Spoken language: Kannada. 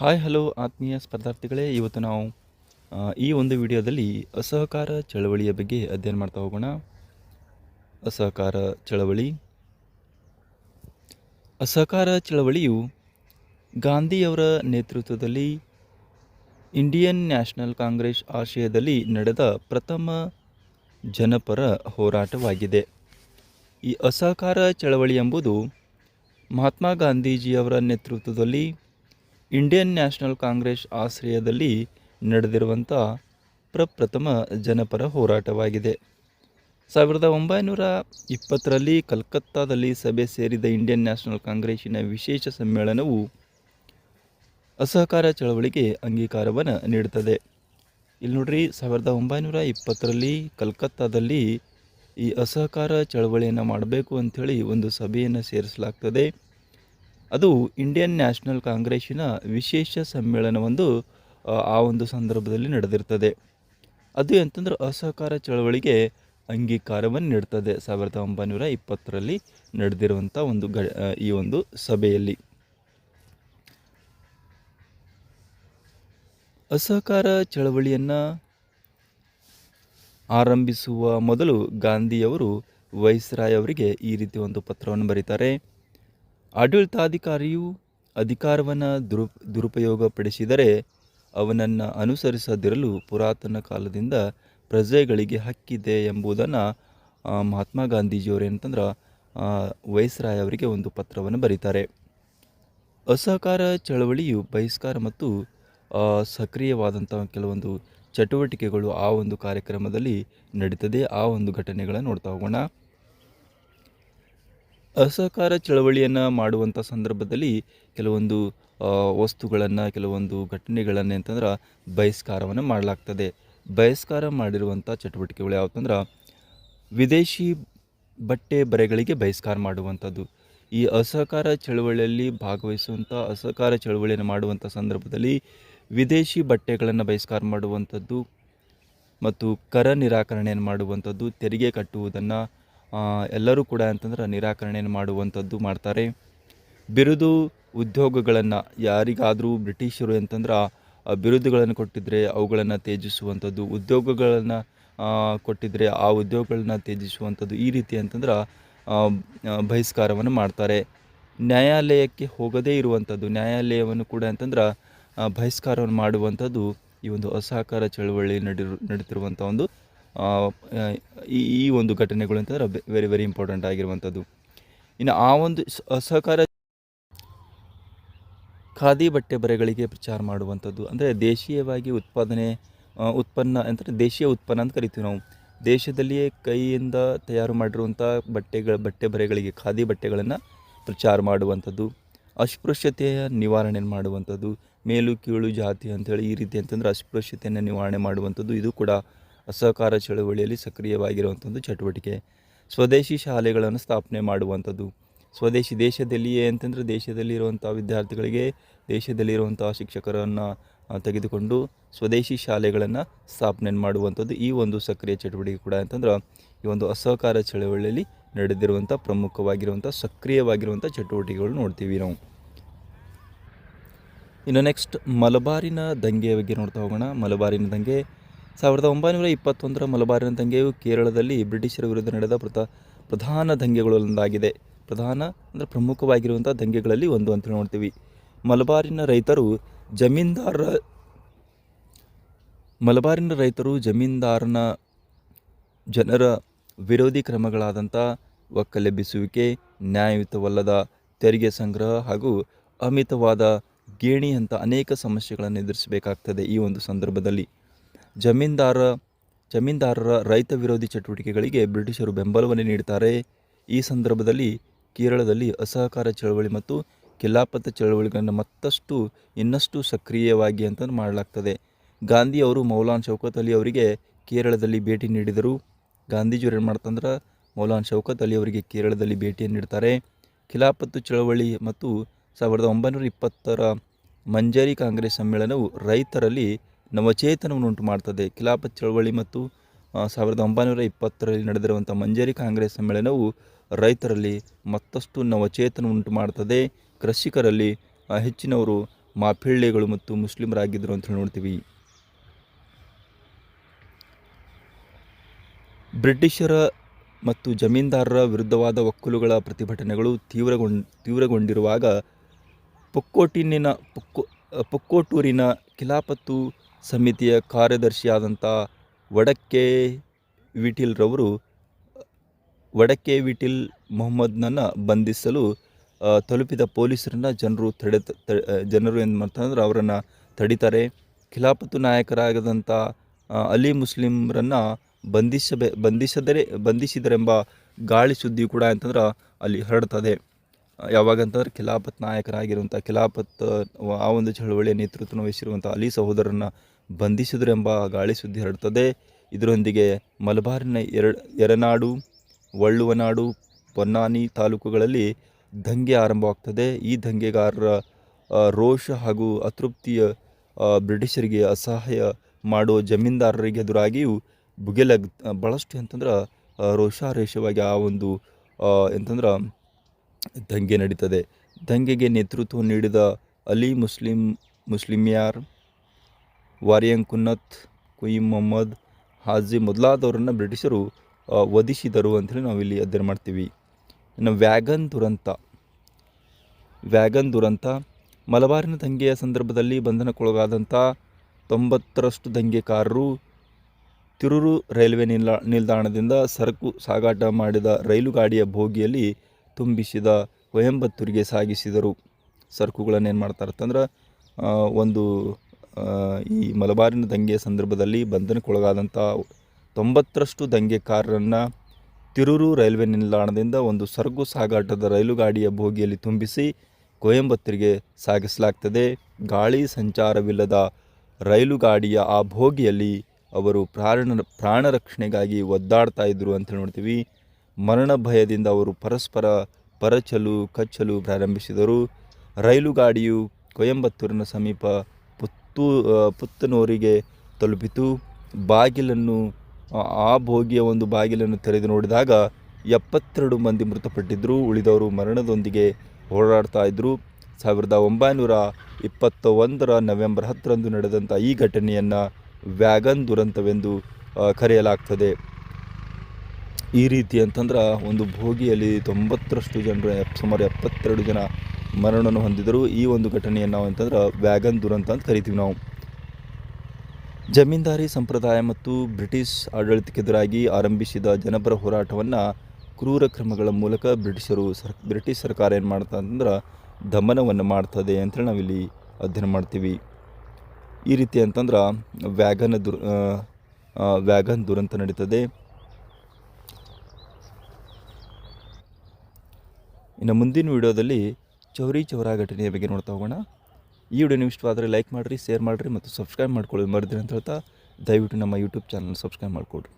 ಹಾಯ್, ಹಲೋ, ಆತ್ಮೀಯ ಸ್ಪರ್ಧಾರ್ಥಿಗಳೇ. ಇವತ್ತು ನಾವು ಈ ಒಂದು ವಿಡಿಯೋದಲ್ಲಿ ಅಸಹಕಾರ ಚಳವಳಿಯ ಬಗ್ಗೆ ಅಧ್ಯಯನ ಮಾಡ್ತಾ ಹೋಗೋಣ. ಅಸಹಕಾರ ಚಳವಳಿ. ಅಸಹಕಾರ ಚಳವಳಿಯು ಗಾಂಧಿಯವರ ನೇತೃತ್ವದಲ್ಲಿ ಇಂಡಿಯನ್ ನ್ಯಾಷನಲ್ ಕಾಂಗ್ರೆಸ್ ಆಶಯದಲ್ಲಿ ನಡೆದ ಪ್ರಥಮ ಜನಪರ ಹೋರಾಟವಾಗಿದೆ. ಈ ಅಸಹಕಾರ ಚಳವಳಿ ಎಂಬುದು ಮಹಾತ್ಮ ಗಾಂಧೀಜಿಯವರ ನೇತೃತ್ವದಲ್ಲಿ ಇಂಡಿಯನ್ ನ್ಯಾಷನಲ್ ಕಾಂಗ್ರೆಸ್ ಆಶ್ರಯದಲ್ಲಿ ನಡೆದಿರುವಂಥ ಪ್ರಪ್ರಥಮ ಜನಪರ ಹೋರಾಟವಾಗಿದೆ. ಸಾವಿರದ ಒಂಬೈನೂರ ಇಪ್ಪತ್ತರಲ್ಲಿ ಕಲ್ಕತ್ತಾದಲ್ಲಿ ಸಭೆ ಸೇರಿದ ಇಂಡಿಯನ್ ನ್ಯಾಷನಲ್ ಕಾಂಗ್ರೆಸ್ಸಿನ ವಿಶೇಷ ಸಮ್ಮೇಳನವು ಅಸಹಕಾರ ಚಳವಳಿಗೆ ಅಂಗೀಕಾರವನ್ನು ನೀಡುತ್ತದೆ. ಇಲ್ಲಿ ನೋಡ್ರಿ, ಸಾವಿರದ ಒಂಬೈನೂರ ಇಪ್ಪತ್ತರಲ್ಲಿ ಕಲ್ಕತ್ತಾದಲ್ಲಿ ಈ ಅಸಹಕಾರ ಚಳವಳಿಯನ್ನು ಮಾಡಬೇಕು ಅಂಥೇಳಿ ಒಂದು ಸಭೆಯನ್ನು ಸೇರಿಸಲಾಗ್ತದೆ. ಅದು ಇಂಡಿಯನ್ ನ್ಯಾಷನಲ್ ಕಾಂಗ್ರೆಸ್ಸಿನ ವಿಶೇಷ ಸಮ್ಮೇಳನವೊಂದು ಆ, ಒಂದು ಸಂದರ್ಭದಲ್ಲಿ ನಡೆದಿರ್ತದೆ. ಅದು ಎಂತಂದ್ರೆ ಅಸಹಕಾರ ಚಳವಳಿಗೆ ಅಂಗೀಕಾರವನ್ನು ನೀಡ್ತದೆ. ಸಾವಿರದ ಒಂಬೈನೂರ ಇಪ್ಪತ್ತರಲ್ಲಿ ನಡೆದಿರುವಂಥ ಒಂದು ಗ ಈ ಒಂದು ಸಭೆಯಲ್ಲಿ. ಅಸಹಕಾರ ಚಳವಳಿಯನ್ನು ಆರಂಭಿಸುವ ಮೊದಲು ಗಾಂಧಿಯವರು ವೈಸ್ರಾಯ್ ಅವರಿಗೆ ಈ ರೀತಿ ಒಂದು ಪತ್ರವನ್ನು ಬರೀತಾರೆ. ಆಡಳಿತಾಧಿಕಾರಿಯು ಅಧಿಕಾರವನ್ನು ದುರು, ದುರುಪಯೋಗಪಡಿಸಿದರೆ ಅವನನ್ನು ಅನುಸರಿಸದಿರಲು ಪುರಾತನ ಕಾಲದಿಂದ ಪ್ರಜೆಗಳಿಗೆ ಹಕ್ಕಿದೆ ಎಂಬುದನ್ನು ಮಹಾತ್ಮ ಗಾಂಧೀಜಿಯವರು ಏನಂತಂದ್ರೆ ವೈಸ್ರಾಯ್ ಅವರಿಗೆ ಒಂದು ಪತ್ರವನ್ನು ಬರೀತಾರೆ. ಅಸಹಕಾರ ಚಳವಳಿಯು ಬಹಿಷ್ಕಾರ ಮತ್ತು ಸಕ್ರಿಯವಾದಂಥ ಕೆಲವೊಂದು ಚಟುವಟಿಕೆಗಳು ಆ ಒಂದು ಕಾರ್ಯಕ್ರಮದಲ್ಲಿ ನಡೀತದೆ, ಆ ಒಂದು ಘಟನೆಗಳನ್ನು ನೋಡ್ತಾ ಹೋಗೋಣ. ಅಸಹಕಾರ ಚಳವಳಿಯನ್ನು ಮಾಡುವಂಥ ಸಂದರ್ಭದಲ್ಲಿ ಕೆಲವೊಂದು ವಸ್ತುಗಳನ್ನು, ಕೆಲವೊಂದು ಘಟನೆಗಳನ್ನು ಅಂತಂದ್ರೆ ಬಹಿಷ್ಕಾರವನ್ನು ಮಾಡಲಾಗ್ತದೆ. ಬಹಿಷ್ಕಾರ ಮಾಡಿರುವಂಥ ಚಟುವಟಿಕೆಗಳು ಯಾವತ್ತಂದ್ರೆ ವಿದೇಶಿ ಬಟ್ಟೆ ಬರೆಗಳಿಗೆ ಬಹಿಷ್ಕಾರ ಮಾಡುವಂಥದ್ದು ಈ ಅಸಹಕಾರ ಚಳವಳಿಯಲ್ಲಿ ಭಾಗವಹಿಸುವಂಥ ಅಸಹಕಾರ ಚಳವಳಿಯನ್ನು ಮಾಡುವಂಥ ಸಂದರ್ಭದಲ್ಲಿ ವಿದೇಶಿ ಬಟ್ಟೆಗಳನ್ನು ಬಹಿಷ್ಕಾರ ಮಾಡುವಂಥದ್ದು ಮತ್ತು ಕರ ನಿರಾಕರಣೆಯನ್ನು ಮಾಡುವಂಥದ್ದು ತೆರಿಗೆ ಕಟ್ಟುವುದನ್ನು ಎಲ್ಲರೂ ಕೂಡ ಅಂತಂದ್ರೆ ನಿರಾಕರಣೆಯನ್ನು ಮಾಡುವಂಥದ್ದು ಮಾಡ್ತಾರೆ. ಬಿರುದು ಉದ್ಯೋಗಗಳನ್ನು ಯಾರಿಗಾದರೂ ಬ್ರಿಟಿಷರು ಅಂತಂದ್ರೆ ಬಿರುದುಗಳನ್ನು ಕೊಟ್ಟಿದ್ದರೆ ಅವುಗಳನ್ನು ತ್ಯಜಿಸುವಂಥದ್ದು, ಉದ್ಯೋಗಗಳನ್ನು ಕೊಟ್ಟಿದ್ದರೆ ಆ ಉದ್ಯೋಗಗಳನ್ನ ತ್ಯಜಿಸುವಂಥದ್ದು ಈ ರೀತಿ ಅಂತಂದ್ರೆ ಬಹಿಷ್ಕಾರವನ್ನು ಮಾಡ್ತಾರೆ. ನ್ಯಾಯಾಲಯಕ್ಕೆ ಹೋಗದೇ ಇರುವಂಥದ್ದು, ನ್ಯಾಯಾಲಯವನ್ನು ಕೂಡ ಅಂತಂದ್ರೆ ಬಹಿಷ್ಕಾರವನ್ನು ಮಾಡುವಂಥದ್ದು ಈ ಒಂದು ಅಸಹಕಾರ ಚಳವಳಿ ನಡಿರು ನಡೆದಿರುವಂಥ ಒಂದು ಈ ಈ ಒಂದು ಘಟನೆಗಳು ಅಂತಂದ್ರೆ ವೆರಿ ವೆರಿ ಇಂಪಾರ್ಟೆಂಟ್ ಆಗಿರುವಂಥದ್ದು. ಇನ್ನು ಆ ಒಂದು ಸಹಕಾರ ಖಾದಿ ಬಟ್ಟೆ ಬರೆಗಳಿಗೆ ಪ್ರಚಾರ ಮಾಡುವಂಥದ್ದು. ಅಂದರೆ ದೇಶೀಯವಾಗಿ ಉತ್ಪಾದನೆ ಉತ್ಪನ್ನ ಅಂದರೆ ದೇಶೀಯ ಉತ್ಪನ್ನ ಅಂತ ಕರಿತೀವಿ ನಾವು. ದೇಶದಲ್ಲಿಯೇ ಕೈಯಿಂದ ತಯಾರು ಮಾಡಿರುವಂಥ ಬಟ್ಟೆಗಳ, ಬಟ್ಟೆ ಬರೆಗಳಿಗೆ, ಖಾದಿ ಬಟ್ಟೆಗಳನ್ನು ಪ್ರಚಾರ ಮಾಡುವಂಥದ್ದು. ಅಸ್ಪೃಶ್ಯತೆಯ ನಿವಾರಣೆ ಮಾಡುವಂಥದ್ದು. ಮೇಲು, ಕೀಳು, ಜಾತಿ ಅಂಥೇಳಿ ಈ ರೀತಿ ಅಂತಂದ್ರೆ ಅಸ್ಪೃಶ್ಯತೆಯನ್ನು ನಿವಾರಣೆ ಮಾಡುವಂಥದ್ದು. ಇದು ಕೂಡ ಅಸಹಕಾರ ಚಳವಳಿಯಲ್ಲಿ ಸಕ್ರಿಯವಾಗಿರುವಂಥದ್ದು ಚಟುವಟಿಕೆ. ಸ್ವದೇಶಿ ಶಾಲೆಗಳನ್ನು ಸ್ಥಾಪನೆ ಮಾಡುವಂಥದ್ದು ಸ್ವದೇಶಿ ದೇಶದಲ್ಲಿಯೇ ಅಂತಂದರೆ ದೇಶದಲ್ಲಿರುವಂಥ ವಿದ್ಯಾರ್ಥಿಗಳಿಗೆ ದೇಶದಲ್ಲಿರುವಂಥ ಶಿಕ್ಷಕರನ್ನು ತೆಗೆದುಕೊಂಡು ಸ್ವದೇಶಿ ಶಾಲೆಗಳನ್ನು ಸ್ಥಾಪನೆ ಮಾಡುವಂಥದ್ದು ಈ ಒಂದು ಸಕ್ರಿಯ ಚಟುವಟಿಕೆ ಕೂಡ ಅಂತಂದ್ರೆ ಈ ಒಂದು ಅಸಹಕಾರ ಚಳವಳಿಯಲ್ಲಿ ನಡೆದಿರುವಂಥ ಪ್ರಮುಖವಾಗಿರುವಂಥ ಸಕ್ರಿಯವಾಗಿರುವಂಥ ಚಟುವಟಿಕೆಗಳು ನೋಡ್ತೀವಿ ನಾವು. ಇನ್ನು ನೆಕ್ಸ್ಟ್ ಮಲಬಾರಿನ ದಂಗೆಯ ಬಗ್ಗೆ ನೋಡ್ತಾ ಹೋಗೋಣ. ಮಲಬಾರಿನ ದಂಗೆ ಸಾವಿರದ ಒಂಬೈನೂರ ಇಪ್ಪತ್ತೊಂದರ ಮಲಬಾರಿನ ದಂಗೆಯು ಕೇರಳದಲ್ಲಿ ಬ್ರಿಟಿಷರ ವಿರುದ್ಧ ನಡೆದ ಪ್ರತ, ಪ್ರಧಾನ ದಂಗೆಗಳಲ್ಲೊಂದಾಗಿದೆ. ಪ್ರಧಾನ ಅಂದರೆ ಪ್ರಮುಖವಾಗಿರುವಂಥ ದಂಗೆಗಳಲ್ಲಿ ಒಂದು ಅಂತ ನೋಡ್ತೀವಿ. ಮಲಬಾರಿನ ರೈತರು ಜಮೀನ್ದಾರರ, ಮಲಬಾರಿನ ರೈತರು ಜಮೀನ್ದಾರನ ಜನರ ವಿರೋಧಿ ಕ್ರಮಗಳಾದಂಥ ಒಕ್ಕಲೆಬ್ಬಿಸುವಿಕೆ ನ್ಯಾಯಯುತವಲ್ಲದ ತೆರಿಗೆ ಸಂಗ್ರಹ ಹಾಗೂ ಅಮಿತವಾದ ಗೇಣಿಯಂಥ ಅನೇಕ ಸಮಸ್ಯೆಗಳನ್ನು ಎದುರಿಸಬೇಕಾಗ್ತದೆ ಈ ಒಂದು ಸಂದರ್ಭದಲ್ಲಿ. ಜಮೀನ್ದಾರ, ಜಮೀನ್ದಾರರ ರೈತ ವಿರೋಧಿ ಚಟುವಟಿಕೆಗಳಿಗೆ ಬ್ರಿಟಿಷರು ಬೆಂಬಲವನ್ನು ನೀಡುತ್ತಾರೆ. ಈ ಸಂದರ್ಭದಲ್ಲಿ ಕೇರಳದಲ್ಲಿ ಅಸಹಕಾರ ಚಳವಳಿ ಮತ್ತು ಖಿಲಾಫತ್ ಚಳವಳಿಗಳನ್ನು ಮತ್ತಷ್ಟು, ಇನ್ನಷ್ಟು ಸಕ್ರಿಯವಾಗಿ ಅಂತ ಮಾಡಲಾಗ್ತದೆ. ಗಾಂಧಿ ಅವರು ಮೌಲಾನ್ ಶೌಕತ್ ಅಲಿ ಅವರಿಗೆ ಕೇರಳದಲ್ಲಿ ಭೇಟಿ ನೀಡಿದರು. ಗಾಂಧೀಜಿಯವರು ಏನು ಮಾಡ್ತಂದ್ರೆ, ಮೌಲಾನ್ ಶೌಕತ್ ಅಲಿ ಅವರಿಗೆ ಕೇರಳದಲ್ಲಿ ಭೇಟಿಯನ್ನು ನೀಡ್ತಾರೆ. ಖಿಲಾಫತ್ತು ಚಳವಳಿ ಮತ್ತು ಸಾವಿರದ ಒಂಬೈನೂರ ಇಪ್ಪತ್ತರ ಮಂಜರಿ ಕಾಂಗ್ರೆಸ್ ಸಮ್ಮೇಳನವು ರೈತರಲ್ಲಿ ನವಚೇತನವನ್ನು ಉಂಟು ಮಾಡ್ತದೆ ಖಿಲಾಫತ್ ಚಳವಳಿ ಮತ್ತು ಸಾವಿರದ ಒಂಬೈನೂರ ಇಪ್ಪತ್ತರಲ್ಲಿ ನಡೆದಿರುವಂಥ ಮಂಜರಿ ಕಾಂಗ್ರೆಸ್ ಸಮ್ಮೇಳನವು ರೈತರಲ್ಲಿ ಮತ್ತಷ್ಟು ನವಚೇತನ ಉಂಟು ಮಾಡ್ತದೆ ಕೃಷಿಕರಲ್ಲಿ ಹೆಚ್ಚಿನವರು ಮಾಫಿಳ್ಳೆಗಳು ಮತ್ತು ಮುಸ್ಲಿಮರಾಗಿದ್ದರು ಅಂತ ಹೇಳಿ ನೋಡ್ತೀವಿ. ಬ್ರಿಟಿಷರ ಮತ್ತು ಜಮೀನ್ದಾರರ ವಿರುದ್ಧವಾದ ಒಕ್ಕಲುಗಳ ಪ್ರತಿಭಟನೆಗಳು ತೀವ್ರಗೊಂಡ್, ತೀವ್ರಗೊಂಡಿರುವಾಗ ಪೊಕ್ಕೋಟಿನಿನ, ಪೊಕ್ಕೊ, ಪೊಕ್ಕೋಟೂರಿನ ಖಿಲಾಫತ್ತು ಸಮಿತಿಯ ಕಾರ್ಯದರ್ಶಿಯಾದಂಥ ವಡಕ್ಕೆ ವಿಟಿಲ್ರವರು ವಡಕ್ಕೆ ವಿಟಿಲ್ ಮೊಹಮ್ಮದ್ನನ್ನು ಬಂಧಿಸಲು ತಲುಪಿದ ಪೊಲೀಸರನ್ನ ಜನರು ತಡೆ ಜನರು ಏನು ಮಾಡ್ತಾರೆ ಅವರನ್ನು ತಡಿತಾರೆ. ಖಿಲಾಪತ್ತು ನಾಯಕರಾಗದಂಥ ಅಲಿ ಮುಸ್ಲಿಮ್ರನ್ನು ಬಂಧಿಸಬೇ, ಬಂಧಿಸದರೆ, ಬಂಧಿಸಿದರೆಂಬ ಗಾಳಿ ಸುದ್ದಿ ಕೂಡ ಅಂತಂದ್ರೆ ಅಲ್ಲಿ ಹರಡ್ತದೆ. ಯಾವಾಗ ಅಂತಂದ್ರೆ ಖಿಲಾಫತ್ ನಾಯಕರಾಗಿರುವಂಥ ಖಿಲಾಫತ್ ಆ ಒಂದು ಚಳವಳಿಯ ನೇತೃತ್ವ ವಹಿಸಿರುವಂಥ ಅಲಿ ಸಹೋದರನ್ನ ಬಂಧಿಸಿದ್ರೆಂಬ ಗಾಳಿ ಸುದ್ದಿ ಹರಡ್ತದೆ. ಇದರೊಂದಿಗೆ ಮಲಬಾರಿನ ಎರ ಎರನಾಡು, ವಳ್ಳುವನಾಡು, ಪೊನ್ನಾನಿ ತಾಲೂಕುಗಳಲ್ಲಿ ದಂಗೆ ಆರಂಭವಾಗ್ತದೆ. ಈ ದಂಗೆಗಾರರ ರೋಷ ಹಾಗೂ ಅತೃಪ್ತಿಯ ಬ್ರಿಟಿಷರಿಗೆ ಅಸಹಾಯ ಮಾಡೋ ಜಮೀನ್ದಾರರಿಗೆ ಎದುರಾಗಿಯೂ ಬುಗಿಲಗ್ ಭಾಳಷ್ಟು ಅಂತಂದ್ರೆ ರೋಷಾರೇಷವಾಗಿ ಆ ಒಂದು ಎಂತಂದ್ರೆ ದಂಗೆ ನಡೀತದೆ. ದಂಗೆಗೆ ನೇತೃತ್ವ ನೀಡಿದ ಅಲಿ ಮುಸ್ಲಿಂ ಮುಸ್ಲಿಮ್ಯಾರ್ ವಾರಿಯಂಕುನ್ನತ್ ಕುಯಿ ಮೊಹಮ್ಮದ್, ಹಾಜಿ ಮೊದಲಾದವರನ್ನು ಬ್ರಿಟಿಷರು ವಧಿಸಿದರು ಅಂಥೇಳಿ ನಾವಿಲ್ಲಿ ಅಧ್ಯಯನ ಮಾಡ್ತೀವಿ. ಇನ್ನು ವ್ಯಾಗನ್ ದುರಂತ. ವ್ಯಾಗನ್ ದುರಂತ, ಮಲಬಾರಿನ ದಂಗೆಯ ಸಂದರ್ಭದಲ್ಲಿ ಬಂಧನಕ್ಕೊಳಗಾದಂಥ ತೊಂಬತ್ತರಷ್ಟು ದಂಗೆಕಾರರು ತಿರುರು ರೈಲ್ವೆ ನಿಲ್ದಾ, ನಿಲ್ದಾಣದಿಂದ ಸರಕು ಸಾಗಾಟ ಮಾಡಿದ ರೈಲು ಗಾಡಿಯ ಬೋಗಿಯಲ್ಲಿ ತುಂಬಿಸಿದ ಕೊಯಂಬತ್ತೂರಿಗೆ ಸಾಗಿಸಿದರು. ಸರಕುಗಳನ್ನು ಏನು ಮಾಡ್ತಾರೆ ಅಂತಂದ್ರೆ ಒಂದು ಈ ಮಲಬಾರಿನ ದಂಗೆಯ ಸಂದರ್ಭದಲ್ಲಿ ಬಂಧನಕ್ಕೊಳಗಾದಂಥ ತೊಂಬತ್ತರಷ್ಟು ದಂಗೆಕಾರರನ್ನು ತಿರೂರು ರೈಲ್ವೆ ನಿಲ್ದಾಣದಿಂದ ಒಂದು ಸರಕು ಸಾಗಾಟದ ರೈಲು ಗಾಡಿಯ ಬೋಗಿಯಲ್ಲಿ ತುಂಬಿಸಿ ಕೊಯಂಬತ್ತೂರಿಗೆ ಸಾಗಿಸಲಾಗ್ತದೆ. ಗಾಳಿ ಸಂಚಾರವಿಲ್ಲದ ರೈಲು ಗಾಡಿಯ ಆ ಭೋಗಿಯಲ್ಲಿ ಅವರು ಪ್ರಾಣ ಪ್ರಾಣ ರಕ್ಷಣೆಗಾಗಿ ಒದ್ದಾಡ್ತಾ ಇದ್ದರು ಅಂತ ನೋಡ್ತೀವಿ. ಮರಣ ಭಯದಿಂದ ಅವರು ಪರಸ್ಪರ ಪರಚಲು, ಕಚ್ಚಲು ಪ್ರಾರಂಭಿಸಿದರು. ರೈಲು ಗಾಡಿಯು ಕೊಯಂಬತ್ತೂರಿನ ಸಮೀಪ ಪುತ್ತು ಪುತ್ತನೂರಿಗೆ ತಲುಪಿತು. ಬಾಗಿಲನ್ನು, ಆ- ಭೋಗಿಯ ಒಂದು ಬಾಗಿಲನ್ನು ತೆರೆದು ನೋಡಿದಾಗ ಎಪ್ಪತ್ತೆರಡು ಮಂದಿ ಮೃತಪಟ್ಟಿದ್ದರು ಉಳಿದವರು ಮರಣದೊಂದಿಗೆ ಹೋರಾಡ್ತಾ ಇದ್ದರು ಸಾವಿರದ ಒಂಬೈನೂರ ಇಪ್ಪತ್ತ ಒಂದರ ನವೆಂಬರ್ ಹತ್ತರಂದು ನಡೆದಂಥ ಈ ಘಟನೆಯನ್ನು ವ್ಯಾಗನ್ ದುರಂತವೆಂದು ಕರೆಯಲಾಗ್ತದೆ. ಈ ರೀತಿ ಅಂತಂದ್ರೆ ಒಂದು ಭೋಗಿಯಲ್ಲಿ ತೊಂಬತ್ತರಷ್ಟು ಜನರು ಸುಮಾರು ಎಪ್ಪತ್ತೆರಡು ಜನ ಮರಣವನ್ನು ಹೊಂದಿದರು ಈ ಒಂದು ಘಟನೆಯನ್ನು ನಾವು ಅಂತಂದ್ರೆ ವ್ಯಾಗನ್ ದುರಂತ ಅಂತ ಕರಿತೀವಿ ನಾವು. ಜಮೀನ್ದಾರಿ ಸಂಪ್ರದಾಯ ಮತ್ತು ಬ್ರಿಟಿಷ್ ಆಡಳಿತಕ್ಕೆದುರಾಗಿ ಆರಂಭಿಸಿದ ಜನಪರ ಹೋರಾಟವನ್ನು ಕ್ರೂರ ಕ್ರಮಗಳ ಮೂಲಕ ಬ್ರಿಟಿಷರು ಸರ್, ಬ್ರಿಟಿಷ್ ಸರ್ಕಾರ ಏನು ಮಾಡ್ತಾ ಅಂತಂದ್ರೆ ದಮನವನ್ನು ಮಾಡ್ತದೆ ಅಂತೇಳಿ ನಾವಿಲ್ಲಿ ಅಧ್ಯಯನ ಮಾಡ್ತೀವಿ. ಈ ರೀತಿ ಅಂತಂದ್ರೆ ವ್ಯಾಗನ್ ದುರ್ ವ್ಯಾಗನ್ ದುರಂತ ನಡೀತದೆ. ಇನ್ನು ಮುಂದಿನ ವಿಡಿಯೋದಲ್ಲಿ ಚೌರಿ ಚೌರಾ ಘಟನೆಯ ಬಗ್ಗೆ ನೋಡ್ತಾ ಹೋಗೋಣ. ಈ ವಿಡಿಯೋ ನೀವು ಇಷ್ಟವಾದರೆ ಲೈಕ್ ಮಾಡಿರಿ ಶೇರ್ ಮಾಡಿರಿ ಮತ್ತು ಸಬ್ಸ್ಕ್ರೈಬ್ ಮಾಡ್ಕೊಳ್ಳಿ ಮರಿದ್ರಿ ಅಂತ ಹೇಳ್ತಾ ದಯವಿಟ್ಟು ನಮ್ಮ ಯೂಟ್ಯೂಬ್ ಚಾನಲ್ ಸಬ್ಸ್ಕ್ರೈಬ್ ಮಾಡಿಕೊಡ್ರಿ.